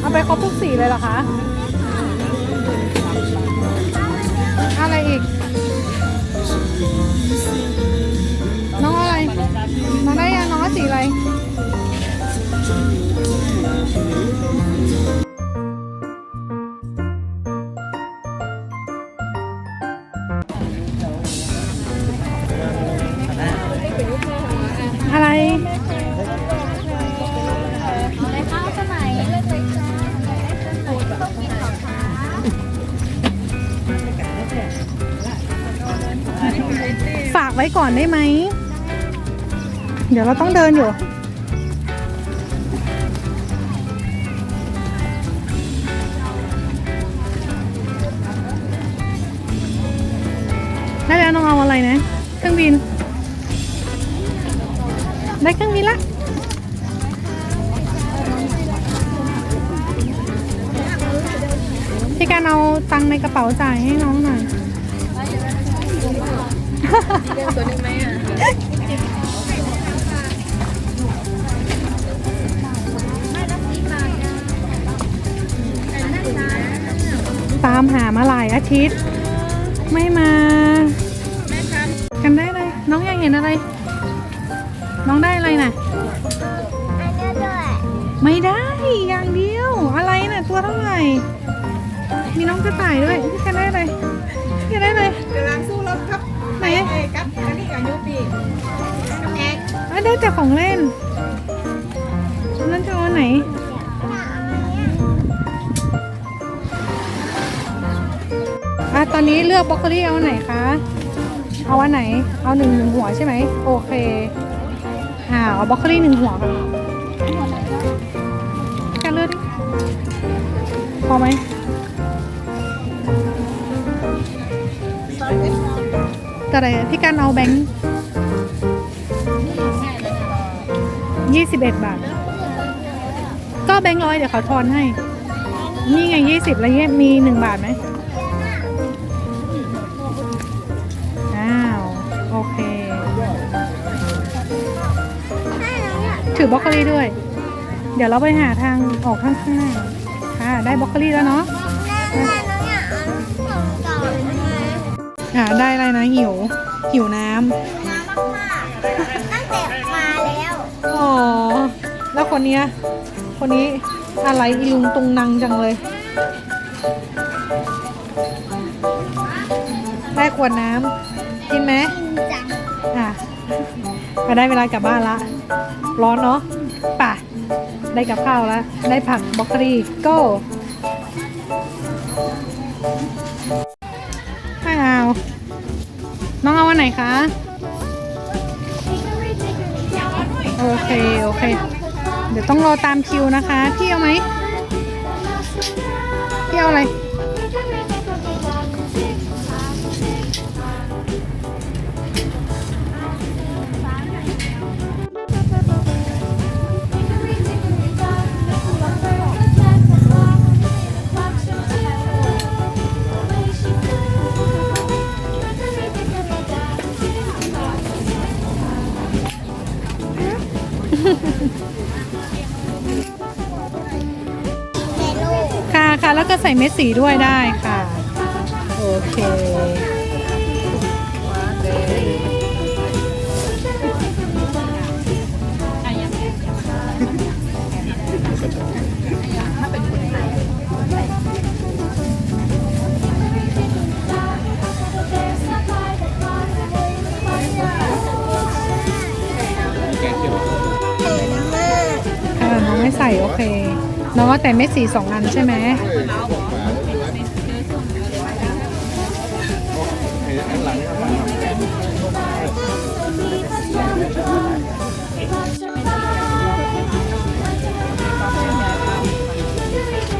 เอาไปครบทุกสีเลยเหรอคะ อะไรอีก น้องอะไร น้องได้ยังน้องสีอะไรอะไร ว้ก่อนได้ไหม เดี๋ยวเราต้องเดินอยู่ ได้แล้วน้องเอาอะไรนะ เครื่องบิน ได้เครื่องบินละพี่การเอาตังในกระเป๋าจ่ายให้น้องหน่อย ตามหามาหลายอาทิตย์ ไม่มากันได้เลย น้องอยากเห็นอะไร น้องได้อะไรน่ะไม่ได้อย่างเดียว อะไรน่ะ ตัวเท่าไหร่ มีน้องกระต่ายด้วยพี่กันได้อะไรพี่กันได้ อะได้แต่ของเล่นนั่นจะเอาไหน อะตอนนี้เลือกบล็อกโคลี่เอาอันไหนคะ เอาอันไหน เอาหนึ่งหนึ่งหัวใช่ไหม โอเค อ่าเอาบล็อกโคลี่หนึ่งหัวก่อนแค่เลือกดิพอไหมก็ได้พี่กันเอาแบงค์ ยี่สิบเอ็ดบาท ก็แบงค์ร้อยเดี๋ยวเขาทอนให้ นี่ไงยี่สิบแล้วเนี่ยมีหนึ่งบาทไหมอ้าว โอเค ถือบล็อกโคลี่ด้วย เดี๋ยวเราไปหาทางออกข้างข้างหน้าค่ะ ได้บล็อกโคลี่แล้วเนาะอ่าได้อะไรนะหิว หิวน้ำน้ำมากๆตั้งแต่มาแล้ว อ๋อ แล้วคนเนี้ย คนนี้อะไรอีลุงตุงนังจังเลย ได้ขวดน้ำกินไหมกินจังอะมาได้เวลากลับบ้านละ ร้อนเนาะป่ะ ได้กับข้าวแล้ว ได้ผักบล็อกโคลีโก้ไม่เอาน้องเอาวันไหนคะ โอเค โอเค เดี๋ยวต้องรอตามคิวนะคะ พี่เอาไหมพี่เอาอะไร แล้วก็ใส่เม็ดสีด้วยได้ค่ะ โอเคค่ะน้องไม่ใส่โอเค น้องว่าแต่เม็ดสีสองอันใช่ไหม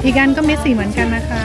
อีกอันก็เม็ดสีเหมือนกันนะคะ